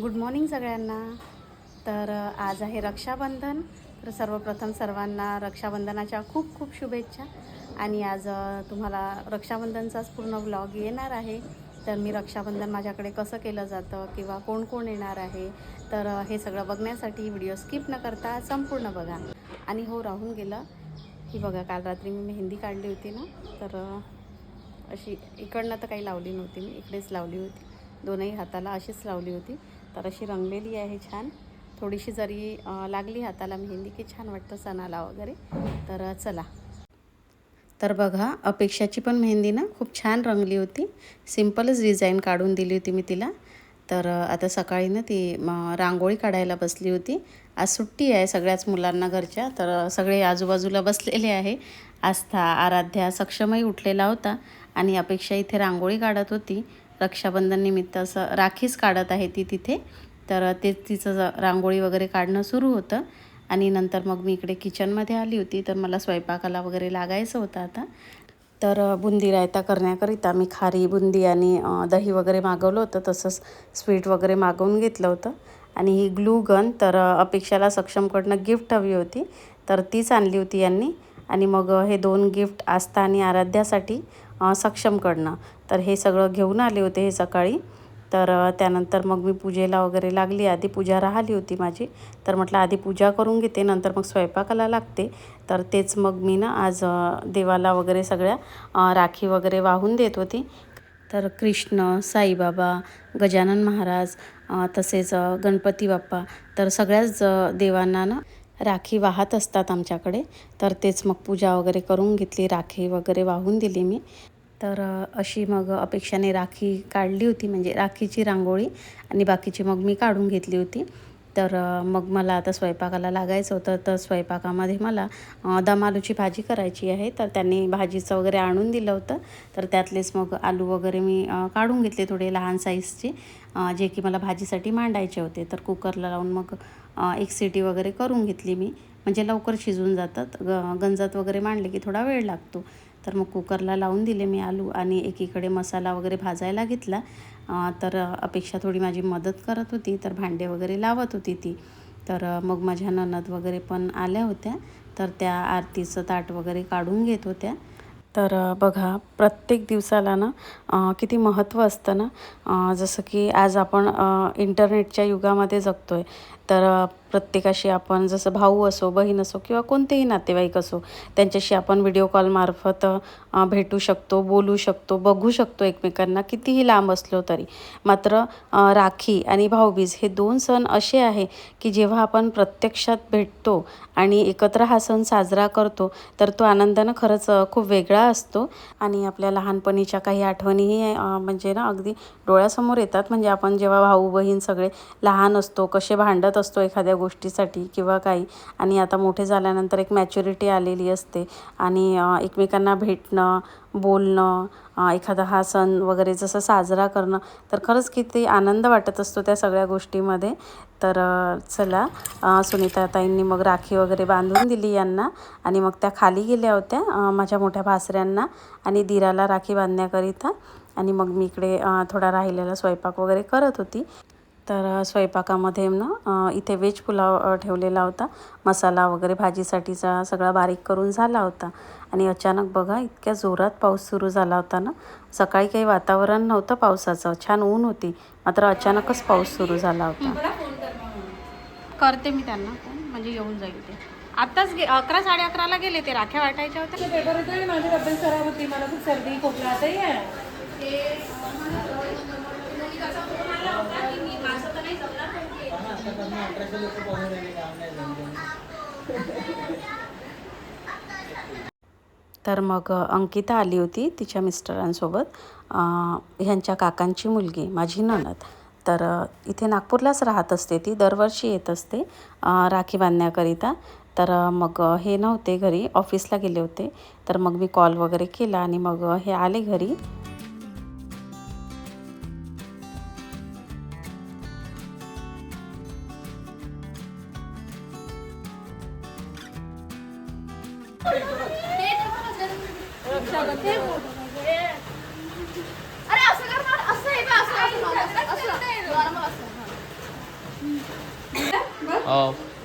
Good morning सगळ्यांना. तर आज आहे रक्षाबंधन. तर सर्वप्रथम सर्वांना रक्षाबंधनाच्या खूप खूप शुभेच्छा. आणि आज तुम्हाला रक्षाबंधनचाच पूर्ण व्लॉग येणार आहे. तर मी रक्षाबंधन माझ्याकडे कसं केलं जातं किंवा कोण कोण येणार आहे तर हे सगळं बघण्यासाठी व्हिडिओ स्किप न करता संपूर्ण बघा. आणि हो राहून गेलं. ही बघा काल रात्री मी मेहंदी काढली होती ना तर अशी इकडनं तर काही लावली नव्हती मी इकडेच लावली होती. दोनही हाताला अशीच लावली होती. तर अशी रंगलेली आहे छान. थोडीशी जरी लागली हाताला मेहंदी की छान वाटतं सणाला वगैरे तर चला. तर बघा अपेक्षाची पण मेहंदी ना खूप छान रंगली होती. सिम्पलच डिझाईन काढून दिली होती मी तिला. तर आता सकाळी ना ती रांगोळी काढायला बसली होती. आज सुट्टी आहे सगळ्याच मुलांना घरच्या तर सगळे आजूबाजूला बसलेले आहे. आस्था आराध्या सक्षमही उठलेला होता आणि अपेक्षा इथे रांगोळी काढत होती. रक्षाबंधन निमित्त असं राखीच काढत आहे ती तिथे. तर ते तिचं रांगोळी वगैरे काढणं सुरू होतं. आणि नंतर मग मी इकडे किचनमध्ये आली होती. तर मला स्वयंपाकाला वगैरे लागायचं होतं आता. तर बुंदी रायता करण्याकरिता मी खारी बुंदी आणि दही वगैरे मागवलं होतं. तसंच स्वीट वगैरे मागवून घेतलं होतं. आणि ही ग्लू गन तर अपेक्षाला सक्षमकडनं गिफ्ट हवी होती. तर तीच आणली होती यांनी. आणि मग हे दोन गिफ्ट आस्था आणि आराध्यासाठी अ, सक्षमकडनं तर हे सगळं घेऊन आले होते हे सकाळी. तर त्यानंतर मग मी पूजेला वगैरे लागली. आधी पूजा राहिली होती माझी. तर म्हटलं आधी पूजा करून घेते. नंतर मग स्वयंपाकाला लागते. तर तेच मग मी ना आज देवाला वगैरे सगळ्या राखी वगैरे वाहून देत होती. तर कृष्ण साईबाबा गजानन महाराज तसेच गणपती बाप्पा तर सगळ्याच देवांना ना राखी वाहत असतात आमच्याकडे. तर तेच मग पूजा वगैरे करून घेतली राखी वगैरे वाहून दिली मी. तर अशी मग अपेक्षाने राखी काढली होती म्हणजे राखीची रांगोळी आणि बाकीची मग मी काढून घेतली होती. तर मग मला आता स्वयंपाकाला लागायचं होतं. तर स्वयंपाकामध्ये मला दम आलूची भाजी करायची आहे. तर त्यांनी भाजीचं वगैरे आणून दिलं होतं. तर त्यातलेच मग आलू वगैरे मी काढून घेतले थोडे लहान साईजचे जे की मला भाजीसाठी मांडायचे होते. तर कुकरला लावून मग एक सिटी वगैरे करून घेतली मी. म्हणजे लवकर शिजून जातात. ग गंजात वगैरे मांडले की थोडा वेळ लागतो. तर मग कुकरला लावून दिले मी आलू आणि एकीकडे मसाला वगैरे भाजायला घेतला. तर अपेक्षा थोडी माझी मदत करत होती. तर भांडे वगैरे लावत होती ती. तर मग माझ्या ननद वगैरे पण आल्या होत्या. तर त्या आरतीचं ताट वगैरे काढून घेत होत्या. तर बघा प्रत्येक दिवसाला ना किती महत्त्व असतं ना जसं की आज आपण इंटरनेटच्या युगामध्ये जगतो आहे तर प्रत्येकाशी आपण जसं भाऊ असो बहीण असो किंवा कोणतेही नातेवाईक असो त्यांच्याशी आपण व्हिडिओ कॉलमार्फत भेटू शकतो बोलू शकतो बघू शकतो एकमेकांना कितीही लांब असलो तरी. मात्र राखी आणि भाऊबीज हे दोन सण असे आहे की जेव्हा आपण प्रत्यक्षात भेटतो आणि एकत्र हा सण साजरा करतो तर तो आनंदानं खरंच खूप वेगळा असतो आणि आपल्या लहानपणीच्या काही आठवणीही म्हणजे ना अगदी डोळ्यासमोर येतात. म्हणजे आपण जेव्हा भाऊ बहीण सगळे लहान असतो कसे भांडत असतो एखाद्या गोष्टीसाठी किंवा काही. आणि आता मोठे झाल्यानंतर एक मॅच्युरिटी आलेली असते. आणि एकमेकांना भेटणं बोलणं एखादा हा सण वगैरे जसं साजरा करणं तर खरंच किती आनंद वाटत असतो त्या सगळ्या गोष्टीमध्ये. तर चला सुनीता ताईंनी मग राखी वगैरे बांधून दिली यांना. आणि मग त्या खाली गेल्या होत्या माझ्या मोठ्या भासऱ्यांना आणि दिराला राखी बांधण्याकरिता. आणि मग मी इकडे थोडा राहिलेला स्वयंपाक वगैरे करत होती. तर स्वयंपाकामध्ये ना इथे व्हेज पुलाव ठेवलेला होता. मसाला वगैरे भाजीसाठीचा सगळा बारीक करून झाला होता. आणि अचानक बघा इतक्या जोरात पाऊस सुरू झाला होता ना. सकाळी काही वातावरण नव्हतं पावसाचं. छान ऊन होती. मात्र अचानकच पाऊस सुरू झाला होता. करते मी त्यांना फोन. म्हणजे येऊन जाईल ते. आत्ताच गे अकरा साडे अकराला गेले ते. राख्या वाटायच्या होत्या. पेपर होतो आणि माझी तब्येत खराब होती. मला खूप सर्दी खोकला आताही आहे. तर मग अंकिता आली होती तिच्या मिस्टरांसोबत. ह्यांच्या काकांची मुलगी माझी नणद तर इथे नागपूरलाच राहत असते ती दरवर्षी येत असते राखी बांधण्याकरिता. तर मग हे नव्हते घरी ऑफिसला गेले होते. तर मग मी कॉल वगैरे केला आणि मग हे आले घरी.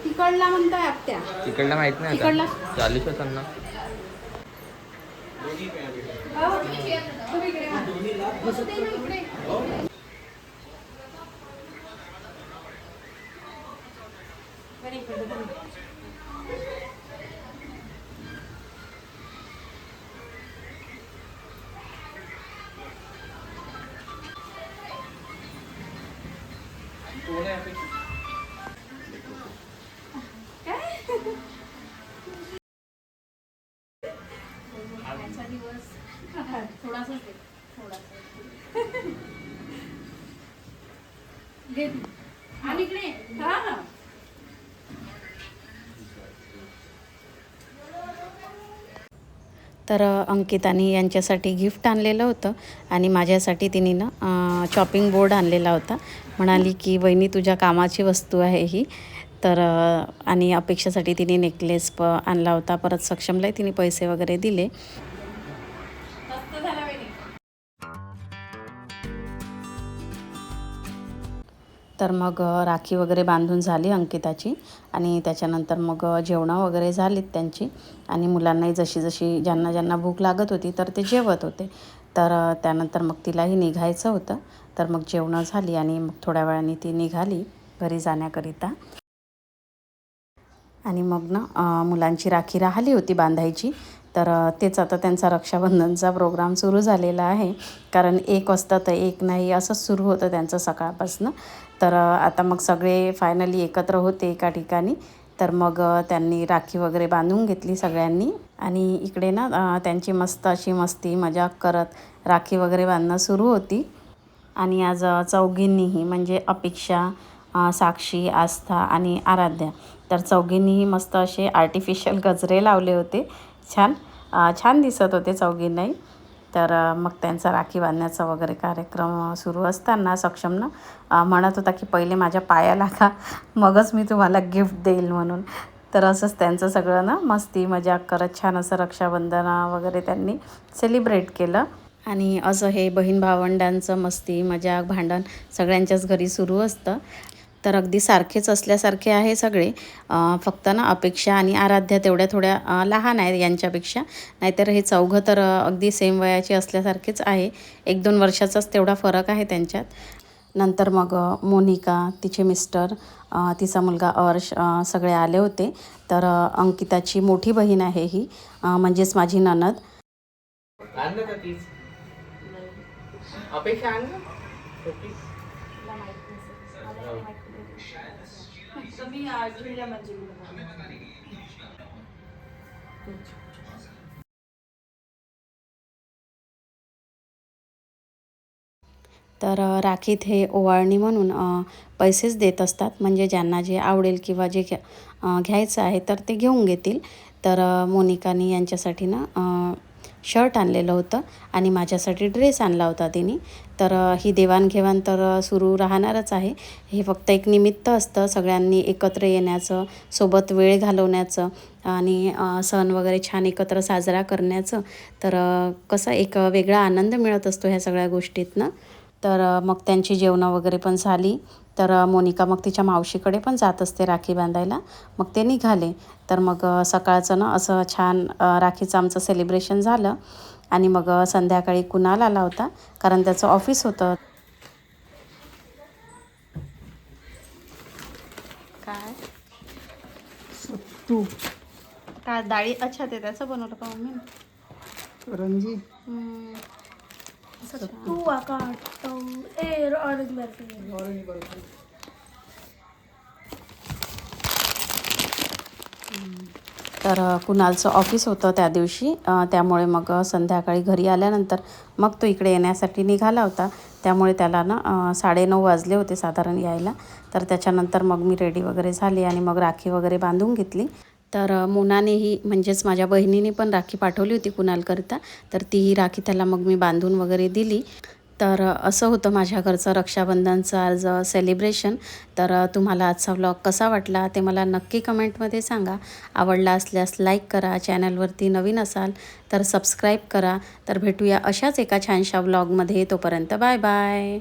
तिकडला म्हणताय आत्या तिकडला माहीत नाही तिकडला? चालूच होतं ना आणि इकडे हा. तर अंकिताने यांच्यासाठी गिफ्ट आणलेलं होतं आणि माझ्यासाठी तिने ना चॉपिंग बोर्ड आणलेला होता. म्हणाली की वहिनी तुझ्या कामाची वस्तू आहे ही. तर आणि अपेक्षासाठी तिने नेकलेस प आणला होता. परत सक्षमलाही तिने पैसे वगैरे दिले. तर मग राखी वगैरे बांधून झाली अंकिताची आणि त्याच्यानंतर मग जेवणं वगैरे झालीत त्यांची आणि मुलांनाही जशी जशी ज्यांना ज्यांना भूक लागत होती तर ते जेवत होते. तर त्यानंतर मग तिलाही निघायचं होतं. तर मग जेवणं झाली आणि मग थोड्या वेळाने ती निघाली घरी जाण्याकरिता. आणि मग ना मुलांची राखी राहिली होती बांधायची. तर तेच आता त्यांचा रक्षाबंधनचा प्रोग्राम सुरू झालेला आहे. कारण एक वाजता तर एक नाही असंच सुरू होतं त्यांचं सकाळपासनं. तर आता मग सगळे फायनली एकत्र होते एका ठिकाणी. तर मग त्यांनी राखी वगैरे बांधून घेतली सगळ्यांनी. आणि इकडे ना त्यांची मस्त अशी मस्ती मजाक करत राखी वगैरे बांधणं सुरू होती. आणि आज चौघींनीही म्हणजे अपेक्षा साक्षी आस्था आणि आराध्या तर चौघींनीही मस्त असे आर्टिफिशियल गजरे लावले होते. छान छान दिसत होते चौघींनाही. तर मग त्यांचा राखी बांधण्याचा वगैरे कार्यक्रम सुरू असताना सक्षमनं म्हणत होता की पहिले माझ्या पायाला का मगच मी तुम्हाला गिफ्ट देईल म्हणून. तर असंच त्यांचं सगळं ना मस्ती मजाक करत छान असं रक्षाबंधन वगैरे त्यांनी सेलिब्रेट केलं. आणि असं हे बहीण भावंडांचं मस्ती मजाक भांडण सगळ्यांच्याच घरी सुरू असतं. तर अगदी सारखेच असल्यासारखे आहे सगळे. फक्त ना अपेक्षा आणि आराध्या तेवढ्या थोड्या लहान आहेत यांच्यापेक्षा. नाहीतर हे चौघं तर अगदी सेम वयाचे असल्यासारखेच आहे. एक दोन वर्षाचाच तेवढा फरक आहे त्यांच्यात. नंतर मग मोनिका तिचे मिस्टर तिचा मुलगा अर्श सगळे आले होते. तर अ, अंकिताची मोठी बहीण आहे ही म्हणजेच माझी ननद. अपेक्षा आण आठवीला म्हणजे तर राखीत हे ओवाळणी म्हणून पैसेच देत असतात. म्हणजे ज्यांना जे आवडेल किंवा जे घ्या घ्यायचं आहे तर ते घेऊन घेतील. तर मोनिकानी यांच्यासाठी ना शर्ट आणलेलं होतं आणि माझ्यासाठी ड्रेस आणला होता तिने. तर ही देवाणघेवाण तर सुरू राहणारच आहे. हे फक्त एक निमित्त असतं सगळ्यांनी एकत्र येण्याचं सोबत वेळ घालवण्याचं आणि सण वगैरे छान एकत्र साजरा करण्याचं. तर कसं एक वेगळा आनंद मिळत असतो ह्या सगळ्या गोष्टीतनं. तर मग त्यांची जेवणं वगैरे पण झाली. तर मोनिका मग तिच्या मावशीकडे पण जात असते राखी बांधायला. मग ते निघाले. तर मग सकाळचं ना असं छान राखीचं आमचं सेलिब्रेशन झालं. आणि मग संध्याकाळी कुणाल आला होता. कारण त्याचं ऑफिस होतं. काय? तू काय डाळी अच्छा ते त्याचं बनवलं का मम्मी? रंजी तू आकाट ए ऑरेंज बर्फी ऑरेंज बर्फी तर कुणालचं ऑफिस होतं त्या दिवशी. त्यामुळे मग संध्याकाळी घरी आल्यानंतर मग तो इकडे येण्यासाठी निघाला होता. त्यामुळे त्याला ना साडेनऊ वाजले होते साधारण यायला. तर त्याच्यानंतर मग मी रेडी वगैरे झाली आणि मग राखी वगैरे बांधून घेतली. तर मोनानेही म्हणजेच माझ्या बहिणीने पण राखी पाठवली होती कुणालकरिता. तर तीही राखी त्याला मग मी बांधून वगैरे दिली. तर असं होतं माझ्या घरचं रक्षाबंधनचं आज सेलिब्रेशन तर तुम्हाला आजचा व्लॉग कसा वाटला ते मला नक्की कमेंटमध्ये सांगा. आवडला असल्यास लाईक करा चॅनलवरती नवीन असाल तर सबस्क्राईब करा. तर भेटूया अशाच एका छानशा व्लॉगमध्ये तोपर्यंत बाय बाय